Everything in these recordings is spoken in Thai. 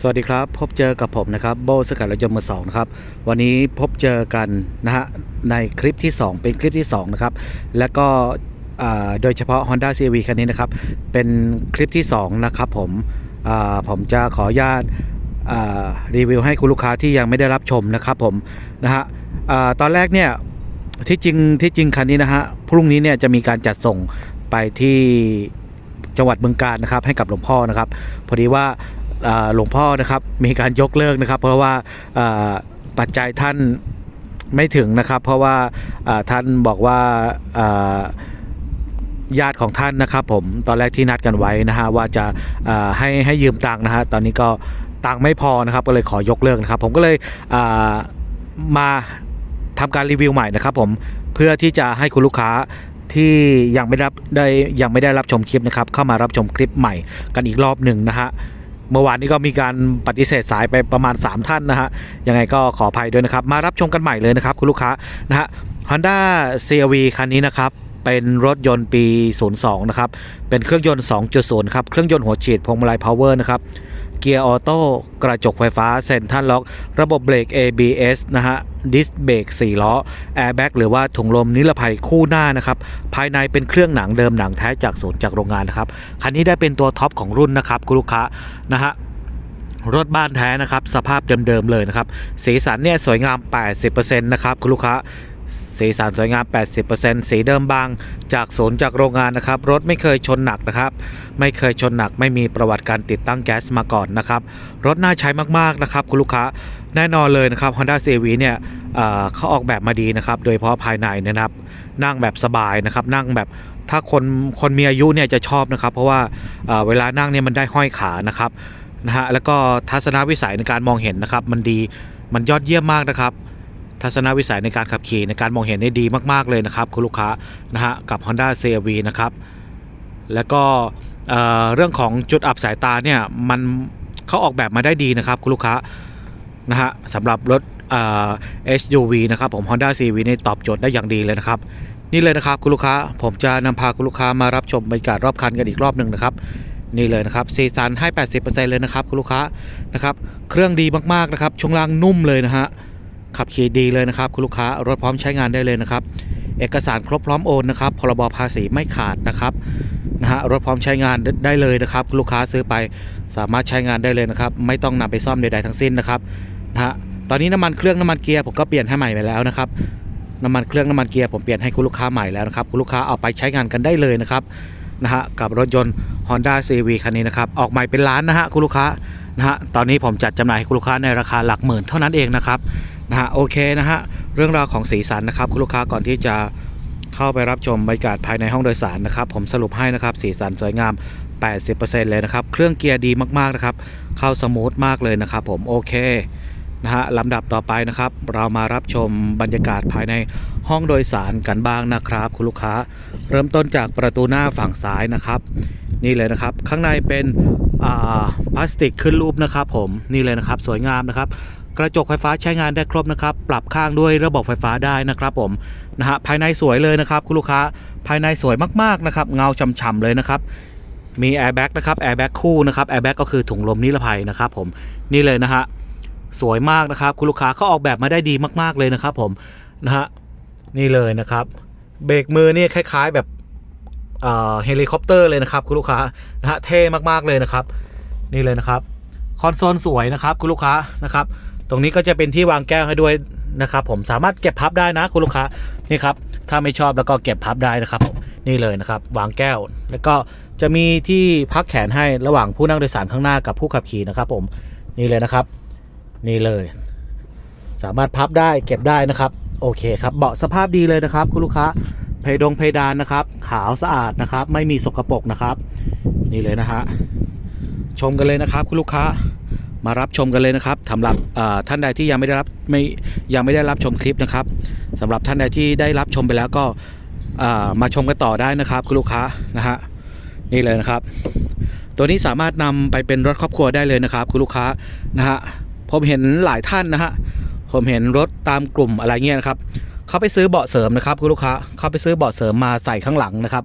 สวัสดีครับ พบเจอกับผมนะครับโบสกัดรถยนต์มือสองนะครับวันนี้พบเจอกันนะฮะในคลิปที่ 2 เป็นคลิปที่2นะครับและก็โดยเฉพาะ Honda CRV คันนี้นะครับเป็นคลิปที่2นะครับผมผมจะขออนุญาตรีวิวให้คุณลูกค้าที่ยังไม่ได้รับชมนะครับผมนะฮะตอนแรกเนี่ยที่จริงที่จริงคันนี้นะฮะพรุ่งนี้เนี่ยจะมีการจัดส่งไปที่จังหวัดบึงกาฬนะครับให้กับหลวงพ่อนะครับ พอดีว่า หลวงพ่อนะครับมีการยกเลิกนะครับ เพราะว่าปัจจัยท่านไม่ถึงนะครับ เพราะว่าท่านบอกว่าญาติของท่านนะครับ ผมตอนแรกที่นัดกันไว้นะฮะว่าจะาให้ให้ยืมตังค์นะฮะตอนนี้ก็ตังค์ไม่พอนะครับ ก็เลยขอยกเลิกนะครับ ผมก็เลยอ่ามาทำการรีวิวใหม่นะครับ ผมเพื่อที่จะให้คุณลูกค้าที่ยังไม่ได้รับได้ยังไม่ได้รับชมคลิปนะครับ เข้ามารับชมคลิปใหม่กันอีกรอบหนึ่งนะฮะ เมื่อวานนี้ก็มีการปฏิเสธสายไปประมาณ 3 ท่านนะฮะยังไงก็ขออภัยด้วยนะครับ มารับชมกันใหม่เลยนะครับคุณลูกค้านะฮะ Honda CRV คันนี้นะครับเป็นรถยนต์ปี 02 นะครับ เป็นเครื่องยนต์ 2.0 ครับ เครื่องยนต์หัวฉีดพวงมาลัยเพลเวอร์นะครับ เกียร์ออโต้ กระจกไฟฟ้า เซ็นทรัลล็อก ระบบเบรก ABS นะฮะ ดิสเบรก4ล้อแอร์แบ็กหรือว่าถุงลมนิรภัยคู่หน้านะครับภายในเป็นเครื่องหนังเดิมหนังแท้จากศูนย์จากโรงงานนะครับคันนี้ได้เป็นตัวท็อปของรุ่นนะครับคุณลูกค้านะฮะรถบ้านแท้นะครับ สภาพเดิมๆเลยนะครับ สีสันเนี่ยสวยงาม 80%นะครับ คุณลูกค้า สีสันสวยงาม 80%สีเดิมบาง จากศูนย์จากโรงงานนะครับ รถไม่เคยชนหนักนะครับ ไม่เคยชนหนัก ไม่มีประวัติการติดตั้งแก๊สมาก่อนนะครับ รถน่าใช้มากๆนะครับ คุณลูกค้า แน่นอนเลยนะครับ Honda CRV เนี่ยเเขาออกแบบมาดีนะครับ โดยเฉพาะภายในเนยนะครับ นั่งแบบสบายนะครับ นั่งแบบถ้าคนคนมีอายุเนี่ยจะชอบนะครับ เพราะว่าเเวลานั่งเนี่ยมันได้ห้อยขานะครับนะฮะแล้วก็ทัศนวิสัยในการมองเห็นนะครับ มันดีมันยอดเยี่ยมมากนะครับ ทัศนวิสัยในการขับขี่ในการมองเห็นได้ดีมาก ๆ เลยนะครับ คุณลูกค้านะฮะกับ Honda CRV นะครับ แล้วก็เเรื่องของจุดอับสายตาเนี่ยมันเขาออกแบบมาได้ดีนะครับ คุณลูกค้านะฮะสำหรับรถเอ่อ SUV นะครับผม Honda CRV นี่ตอบโจทย์ได้อย่างดีเลยนะครับนี่เลยนะครับคุณลูกค้าผมจะนำพาคุณลูกค้ามารับชมบรรยากาศรอบคันกันอีกรอบหนึ่งนะครับนี่เลยนะครับซีซันให้ 80%เลยนะครับคุณลูกค้านะครับเครื่องดีมากๆนะครับช่วงล่างนุ่มเลยนะฮะ ขับขี่ดีเลยนะครับ คุณลูกค้ารถพร้อมใช้งานได้เลยนะครับ เอกสารครบพร้อมโอนนะครับพรบภาษีไม่ขาดนะครับนะฮะรถพร้อมใช้งานได้เลยนะครับคุณลูกค้าซื้อไปสามารถใช้งานได้เลยนะครับ ไม่ต้องนำไปซ่อมใดๆทั้งสิ้นนะครับนะฮะตอนนี้น้ำมันเครื่องน้ำมันเกียร์ผมก็เปลี่ยนให้ใหม่ไปแล้วนะครับน้ำมันเครื่องน้ำมันเกียร์ผมเปลี่ยนให้คุณลูกค้าใหม่แล้วนะครับคุณลูกค้าเอาไปใช้งานกันได้เลยนะครับนะฮะกับรถยนต์ Honda CV คันนี้นะครับออกใหม่เป็นล้านนะฮะคุณลูกค้านะฮะตอนนี้ผมจัดจำหน่ายให้คุณลูกค้าในราคาหลักหมื่นเท่านั้นเองนะครับ นะฮะโอเคนะฮะเรื่องราวของสีสันนะครับคุณลูกค้าก่อนที่จะเข้าไปรับชมบรรยากาศภายในห้องโดยสารนะครับ ผมสรุปให้นะครับสีสันสวยงาม 80%เลยนะครับ เครื่องเกียร์ดีมากๆนะครับ เข้าสมูทมากเลยนะครับ ผมโอเคนะฮะลำดับต่อไปนะครับ เรามารับชมบรรยากาศภายในห้องโดยสารกันบ้างนะครับ คุณลูกค้า เริ่มต้นจากประตูหน้าฝั่งซ้ายนะครับ นี่เลยนะครับ ข้างในเป็นพลาสติกขึ้นรูปนะครับ ผมนี่เลยนะครับ สวยงามนะครับ กระจกไฟฟ้าใช้งานได้ครบนะครับ ปรับข้างด้วยระบบไฟฟ้าได้นะครับผมนะฮะภายในสวยเลยนะครับ คุณลูกค้าภายในสวยมากๆนะครับ เงาฉ่ำๆเลยนะครับมีแอร์แบ็กนะครับแอร์แบ็กคู่นะครับแอร์แบ็กก็คือถุงลมนิรภัยนะครับผมนี่เลยนะฮะสวยมากนะครับ คุณลูกค้าเขาออกแบบมาได้ดีมากๆเลยนะครับ ผมนะฮะนี่เลยนะครับ เบรกมือนี่คล้าย ๆแบบเอ่อเฮลิคอปเตอร์เลยนะครับ คุณลูกค้านะฮะเท่มากๆเลยนะครับ นี่เลยนะครับ คอนโซลสวยนะครับ คุณลูกค้านะครับ ตรงนี้ก็จะเป็นที่วางแก้วให้ด้วยนะครับ ผมสามารถเก็บพับได้นะคุณลูกค้านี่ครับถ้าไม่ชอบแล้วก็เก็บพับได้นะครับ นี่เลยนะครับ วางแก้ว แล้วก็จะมีที่พักแขนให้ระหว่างผู้นั่งโดยสารข้างหน้ากับผู้ขับขี่นะครับ ผมนี่เลยนะครับ นี่เลย สามารถพับได้เก็บได้นะครับ โอเคครับเบาะสภาพดีเลยนะครับ คุณลูกค้าเพดงเพดานนะครับ ขาวสะอาดนะครับ ไม่มีสกปรกนะครับ นี่เลยนะฮะชมกันเลยนะครับ คุณลูกค้า มารับชมกันเลยนะครับสำหรับท่านใดที่ยังไม่ได้รับไม่ยังไม่ได้รับชมคลิปนะครับสำหรับท่านใดที่ได้รับชมไปแล้วก็มาชมกันต่อได้นะครับคุณลูกค้านะฮะนี่เลยนะครับ ตัวนี้สามารถนำไปเป็นรถครอบครัวได้เลยนะครับ คุณลูกค้านะฮะผมเห็นหลายท่านนะฮะผมเห็นรถตามกลุ่มอะไรเงี้ยนะครับเขาไปซื้อเบาะเสริมนะครับคุณลูกค้าเขาไปซื้อเบาะเสริมมาใส่ข้างหลังนะครับ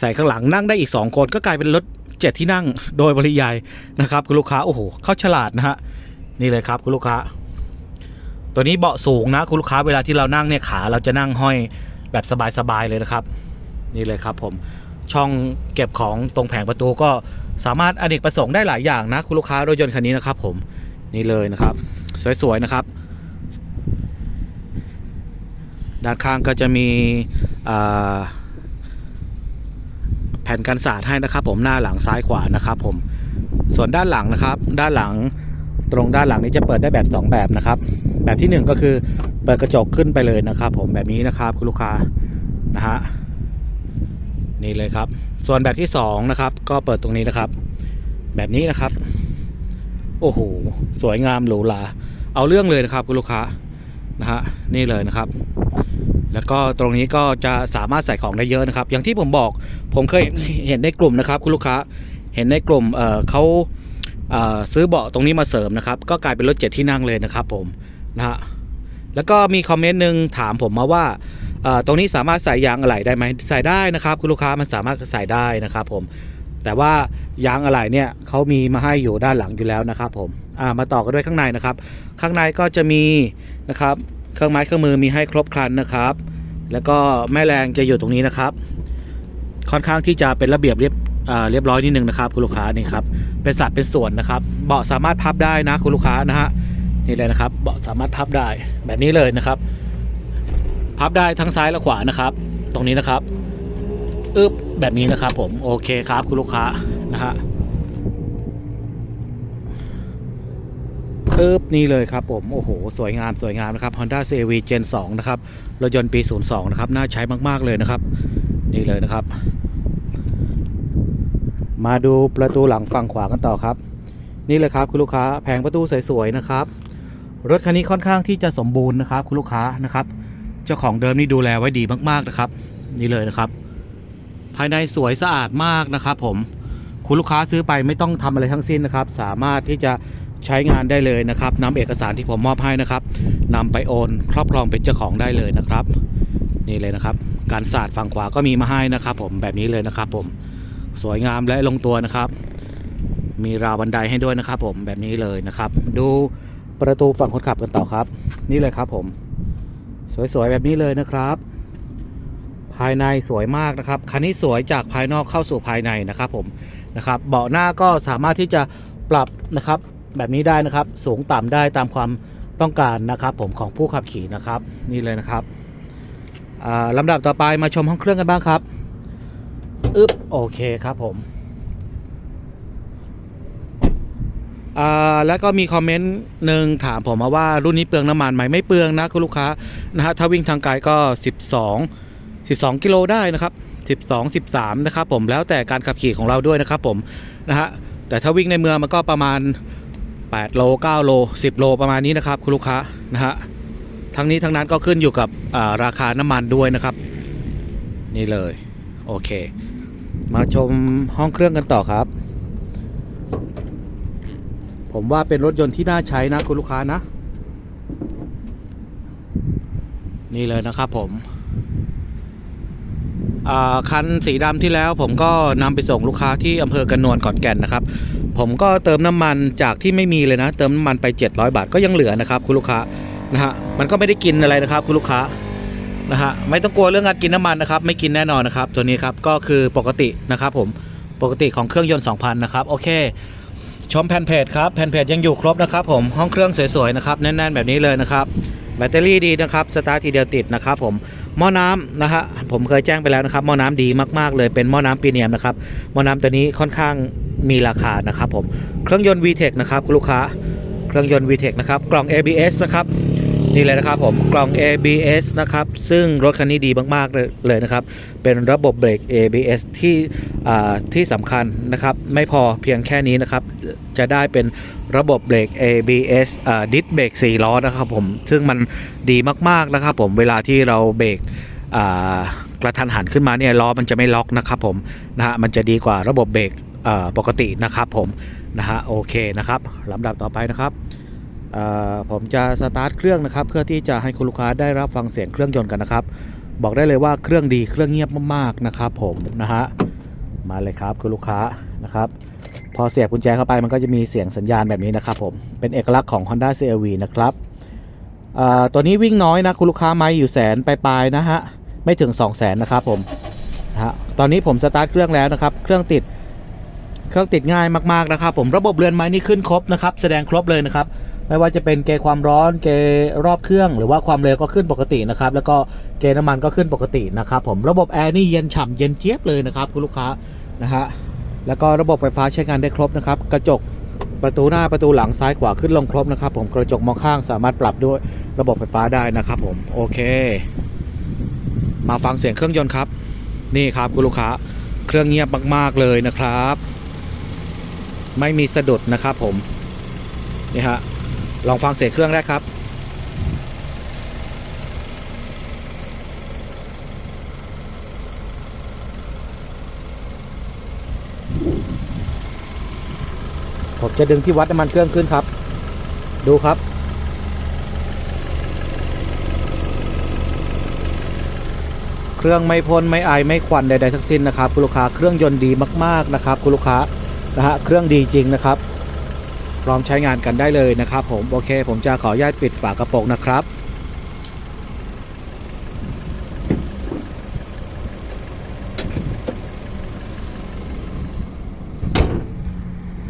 ใส่ข้างหลังนั่งได้อีก 2 คนก็กลายเป็นรถ เจ็ดที่นั่งโดยบริยายนะครับคุณลูกค้าโอ้โหเขาฉลาดนะฮะนี่เลยครับคุณลูกค้า ตัวนี้เบาะสูงนะคุณลูกค้าเวลาที่เรานั่งเนี่ยขาเราจะนั่งห้อยแบบสบายๆเลยนะครับ นี่เลยครับผมช่องเก็บของตรงแผงประตูก็สามารถอเนกประสงค์ได้หลายอย่างนะคุณลูกค้ารถยนต์คันนี้นะครับ ผมนี่เลยนะครับ สวยๆนะครับ ด้านข้างก็จะมีอ่า ผ่นกันสาดให้นะครับผมหน้าหลังซ้ายขวานะครับผมส่วนด้านหลังนะครับ ด้านหลังตรงด้านหลังนี้จะเปิดได้แบบ 2 แบบนะครับ แบบที่ 1 ก็คือเปิดกระจกขึ้นไปเลยนะครับ ผมแบบนี้นะครับคุณลูกค้านะฮะนี่เลยครับ ส่วนแบบที่2นะครับก็เปิดตรงนี้นะครับ แบบนี้นะครับ โอ้โหสวยงามหรูหราเอาเรื่องเลยนะครับคุณลูกค้านะฮะนี่เลยนะครับ แล้วก็ตรงนี้ก็จะสามารถใส่ของได้เยอะนะครับ อย่างที่ผมบอกผมเคยเห็นในกลุ่มนะครับ คุณลูกค้าเห็นในกลุ่มเเขาเซื้อเบาะตรงนี้มาเสริมนะครับ ก็กลายเป็นรถเจ็ดที่นั่งเลยนะครับ ผมนะฮะแล้วก็มีคอมเมนต์หนึ่งถามผมมาว่าตรงนี้สามารถใส่ยางอะไหล่ได้ไหมใส่ได้นะครับ คุณลูกค้ามันสามารถใส่ได้นะครับ ผม แต่ว่ายางอะไหล่เนี่ยเขามีมาให้อยู่ด้านหลังอยู่แล้วนะครับ ผมมาต่อกันด้วยข้างในนะครับ ข้างในก็จะมีนะครับ เครื่องไม้เครื่องมือมีให้ครบครันนะครับ แล้วก็แม่แรงจะอยู่ตรงนี้นะครับ ค่อนข้างที่จะเป็นระเบียบเรียบเรียบร้อยนิดนึงนะครับ คุณลูกค้านี่ครับเป็นสัดเป็นส่วนนะครับ เบาะสามารถพับได้นะคุณลูกค้านะฮะนี่เลยนะครับ เบาะสามารถพับได้แบบนี้เลยนะครับ พับได้ทั้งซ้ายและขวานะครับ ตรงนี้นะครับอึบแบบนี้นะครับผมโอเคครับคุณลูกค้านะฮะ อึบนี่เลยครับผม โอ้โห สวยงามสวยงามนะครับ Honda CRV Gen 2 นะครับ รถยนต์ปี 02 นะครับ น่าใช้มาก ๆ เลยนะครับ นี่เลยนะครับ มาดูประตูหลังฝั่งขวากันต่อครับ นี่เลยครับคุณลูกค้าแผงประตูสวยๆนะครับ รถคันนี้ค่อนข้างที่จะสมบูรณ์นะครับคุณลูกค้านะครับ เจ้าของเดิมนี่ดูแลไว้ดีมากๆนะครับ นี่เลยนะครับ ภายในสวยสะอาดมากนะครับ ผมคุณลูกค้าซื้อไปไม่ต้องทำอะไรทั้งสิ้นนะครับ สามารถที่จะ ใช้งานได้เลยนะครับนำเอกสารที่ผมมอบให้นะครับนำไปโอนครอบครองเป็นเจ้าของได้เลยนะครับ นี่เลยนะครับ การสาดฝั่งขวาก็มีมาให้นะครับ ผมแบบนี้เลยนะครับ ผมสวยงามและลงตัวนะครับ มีราวบันไดให้ด้วยนะครับ ผมแบบนี้เลยนะครับ ดูประตูฝั่งคนขับกันต่อครับ นี่เลยครับ ผม สวยๆแบบนี้เลยนะครับ ภายในสวยมากนะครับคันนี้สวยจากภายนอกเข้าสู่ภายในนะครับ ผมนะครับ เบาะหน้าก็สามารถที่จะปรับนะครับ แบบนี้ได้นะครับ สูงต่ำได้ตามความต้องการนะครับผมของผู้ขับขี่นะครับ นี่เลยนะครับอ่าลำดับต่อไปมาชมห้องเครื่องกันบ้างครับอึ๊บโอเคครับผมอ่าแล้วก็มีคอมเมนต์หนึ่งถามผมมาว่ารุ่นนี้เปลืองน้ำมันไหมไม่เปลืองนะคุณลูกค้านะฮะถ้าวิ่งทางไกลก็ 12 12 กิโลได้นะครับ 12 13 นะครับผมแล้วแต่การขับขี่ของเราด้วยนะครับผมนะฮะแต่ถ้าวิ่งในเมืองมันก็ประมาณ 8 โล 9 โล 10 โลประมาณนี้นะครับ คุณลูกค้านะฮะทั้งนี้ทั้งนั้นก็ขึ้นอยู่กับาราคาน้ำมันด้วยนะครับ นี่เลย โอเค มาชมห้องเครื่องกันต่อครับ ผมว่าเป็นรถยนต์ที่น่าใช้นะคุณลูกค้านะ นี่เลยนะครับผมอ่าคันสีดำที่แล้วผมก็นำไปส่งลูกค้าที่อำเภอกันนวลขอนแก่นนะครับ ผมก็เติมน้ำมันจากที่ไม่มีเลยนะ เติมน้ำมันไป 700 บาทก็ยังเหลือนะครับ คุณลูกค้านะฮะมันก็ไม่ได้กินอะไรนะครับ คุณลูกค้านะฮะไม่ต้องกลัวเรื่องการกินน้ำมันนะครับ ไม่กินแน่นอนนะครับ ตัวนี้ครับก็คือปกตินะครับ ผมปกติของเครื่องยนต์2,000นะครับโอเค ชมแผ่นเพจครับแผ่นเพจยังอยู่ครบนะครับผมห้องเครื่องสวยๆนะครับแน่นๆแบบนี้เลยนะครับแบตเตอรี่ดีนะครับสตาร์ททีเดียวติดนะครับผมหม้อน้ำนะฮะผมเคยแจ้งไปแล้วนะครับหม้อน้ำดีมากๆเลยเป็นหม้อน้ำพรีเมียมนะครับหม้อน้ำตัวนี้ค่อนข้าง มีราคานะครับผมเครื่องยนต์ VTEC นะครับคุณลูกค้าเครื่องยนต์ VTEC นะครับกล่อง ABS นะครับนี่เลยนะครับผมกล่อง ABS นะครับซึ่งรถคันนี้ดีมากๆเลยนะครับ เป็นระบบเบรก ABS ที่อ่ที่สำคัญนะครับ ไม่พอเพียงแค่นี้นะครับ จะได้เป็นระบบเบรก ABS อ่าดิสเบรก4ล้อนะครับผมซึ่งมันดีมากๆนะครับผมเวลาที่เราเบรกกระทันหันขึ้นมาเนี่ยล้อมันจะไม่ล็อกนะครับผมนะฮะมันจะดีกว่าระบบเบรก ปกตินะครับผมนะฮะโอเคนะครับลำดับต่อไปนะครับผมจะสตาร์ทเครื่องนะครับ เพื่อที่จะให้คุณลูกค้าได้รับฟังเสียงเครื่องยนต์กันนะครับ บอกได้เลยว่าเครื่องดีเครื่องเงียบมากๆนะครับ ผมนะฮะมาเลยครับคุณลูกค้านะครับ พอเสียบกุญแจเข้าไปมันก็จะมีเสียงสัญญาณแบบนี้นะครับ ผมเป็นเอกลักษณ์ของ Honda CR-V นะครับตัวนี้วิ่งน้อยนะคุณลูกค้าไม่อยู่แสนปลายๆนะฮะไม่ถึง 2 0 0แสนนะครับผมนะฮะตอนนี้ผมสตาร์ทเครื่องแล้วนะครับ เครื่องติด เครื่องติดง่ายมากๆนะครับ ผมระบบเรือนไม้นี่ขึ้นครบนะครับ แสดงครบเลยนะครับ ไม่ว่าจะเป็นเกความร้อนเกรอบเครื่อง หรือว่าความเร็วก็ขึ้นปกตินะครับ แล้วก็เกน้ำมันก็ขึ้นปกตินะครับ ผมระบบแอร์นี่เย็นฉ่ำเย็นเจี๊ยบเลยนะครับคุณลูกค้านะฮะแล้วก็ระบบไฟฟ้าใช้งานได้ครบนะครับ กระจกประตูหน้าประตูหลังซ้ายขวาขึ้นลงครบนะครับ ผมกระจกมองข้างสามารถปรับด้วยระบบไฟฟ้าได้นะครับ ผมโอเค มาฟังเสียงเครื่องยนต์ครับ นี่ครับคุณลูกค้า เครื่องเงียบมากๆเลยนะครับ ไม่มีสะดุดนะครับผม นี่ฮะ ลองฟังเสียงเครื่องแรกครับผมจะดึงที่วัดน้ำมันเครื่องขึ้นครับ ดูครับ เครื่องไม่พ่นไม่ไอไม่ควันใดๆทั้งสิ้นนะครับ คุณลูกค้าเครื่องยนต์ดีมากๆนะครับ คุณลูกค้า นะฮะเครื่องดีจริงนะครับ พร้อมใช้งานกันได้เลยนะครับผมโอเค ผมจะขออนุญาตปิดฝากระโปรงนะครับ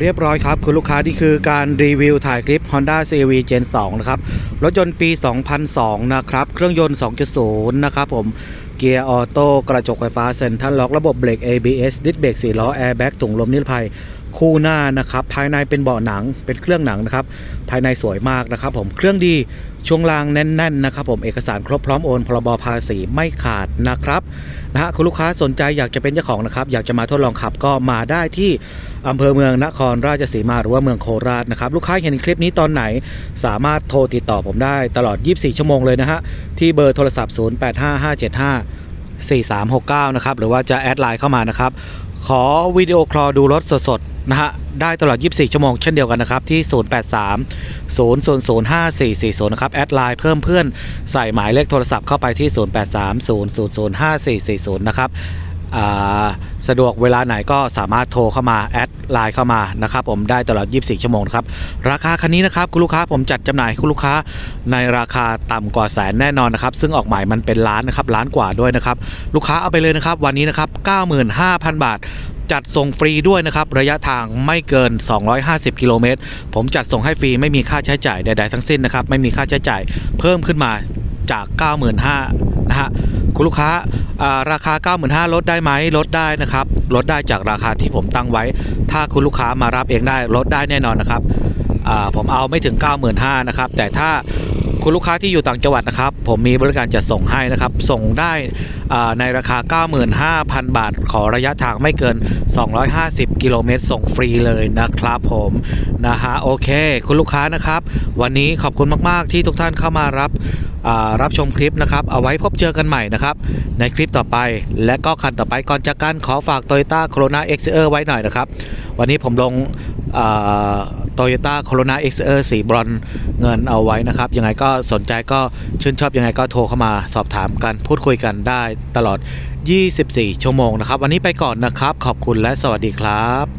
เรียบร้อยครับ คุณลูกค้านี่คือการรีวิวถ่ายคลิป Honda CRV Gen 2 นะครับ รถยนต์ปี 2002 นะครับ เครื่องยนต์ 2.0 นะครับผม เกียร์ออโต้กระจกไฟฟ้าเซ็นทรัลล็อกระบบเบรก ABS ดิสเบรกสี่ล้อแอร์แบ็กถุงลมนิรภัยคู่หน้านะครับ ภายในเป็นเบาะหนังเป็นเครื่องหนังนะครับ ภายในสวยมากนะครับ ผมเครื่องดี ช่วงล่างแน่นๆนะครับผมเอกสารครบพร้อมโอนพรบภาษีไม่ขาดนะครับนะฮะคุณลูกค้าสนใจอยากจะเป็นเจ้าของนะครับอยากจะมาทดลองขับก็มาได้ที่อำเภอเมืองนครราชสีมาหรือว่าเมืองโคราชนะครับลูกค้าเห็นคลิปนี้ตอนไหน สามารถโทรติดต่อผมได้ตลอด 24 ชั่วโมงเลยนะฮะที่เบอร์โทรศัพท์ 085575 4369 นะครับ หรือว่าจะแอดไลน์เข้ามานะครับ ขอวิดีโอคอลดูรถสดๆ นะฮะได้ตลอด 24 ชั่วโมงเช่นเดียวกันนะครับ ที่ 083 000 5440 นะครับ แอดไลน์เพิ่มเพื่อนใส่หมายเลขโทรศัพท์เข้าไปที่ 083 000 5440 นะครับสะดวกเวลาไหนก็สามารถโทรเข้ามา แอดไลน์เข้ามานะครับผมได้ตลอด 24 ชั่วโมงครับ ราคาคันนี้นะครับ คุณลูกค้าผมจัดจำหน่ายให้คุณลูกค้าในราคาต่ำกว่าแสนแน่นอนนะครับ ซึ่งออกหมายมันเป็นล้านนะครับล้านกว่าด้วยนะครับ ลูกค้าเอาไปเลยนะครับ วันนี้นะครับ 95,000 บาท จัดส่งฟรีด้วยนะครับ ระยะทางไม่เกิน 250 กิโลเมตร ผมจัดส่งให้ฟรีไม่มีค่าใช้จ่ายใดๆทั้งสิ้นนะครับ ไม่มีค่าใช้จ่ายเพิ่มขึ้นมาจาก 95,000นะฮะคุณลูกค้าราคา 95,000ลดได้ไหมลดได้นะครับ ลดได้จากราคาที่ผมตั้งไว้ ถ้าคุณลูกค้ามารับเองได้ลดได้แน่นอนนะครับผมเอาไม่ถึง 95,000นะครับ แต่ถ้า คุณลูกค้าที่อยู่ต่างจังหวัดนะครับ ผมมีบริการจัดส่งให้นะครับ ส่งได้ในราคา 95,000 บาท ขอระยะทางไม่เกิน 250 กิโลเมตร ส่งฟรีเลยนะครับผมนะฮะโอเค คุณลูกค้านะครับ วันนี้ขอบคุณมาก ๆ ที่ทุกท่านเข้ามารับรับชมคลิปนะครับ เอาไว้พบเจอกันใหม่นะครับ ในคลิปต่อไป และก็คันต่อไปก่อนจากกันขอฝาก Toyota Corona XR ไว้หน่อยนะครับ วันนี้ผมลง โตโยต้าโคโรนา XR สีบรอนเงินเอาไว้นะครับ ยังไงก็สนใจก็ชื่นชอบยังไงก็โทรเข้ามาสอบถามกันพูดคุยกันได้ตลอด 24 ชั่วโมงนะครับ วันนี้ไปก่อนนะครับ ขอบคุณและสวัสดีครับ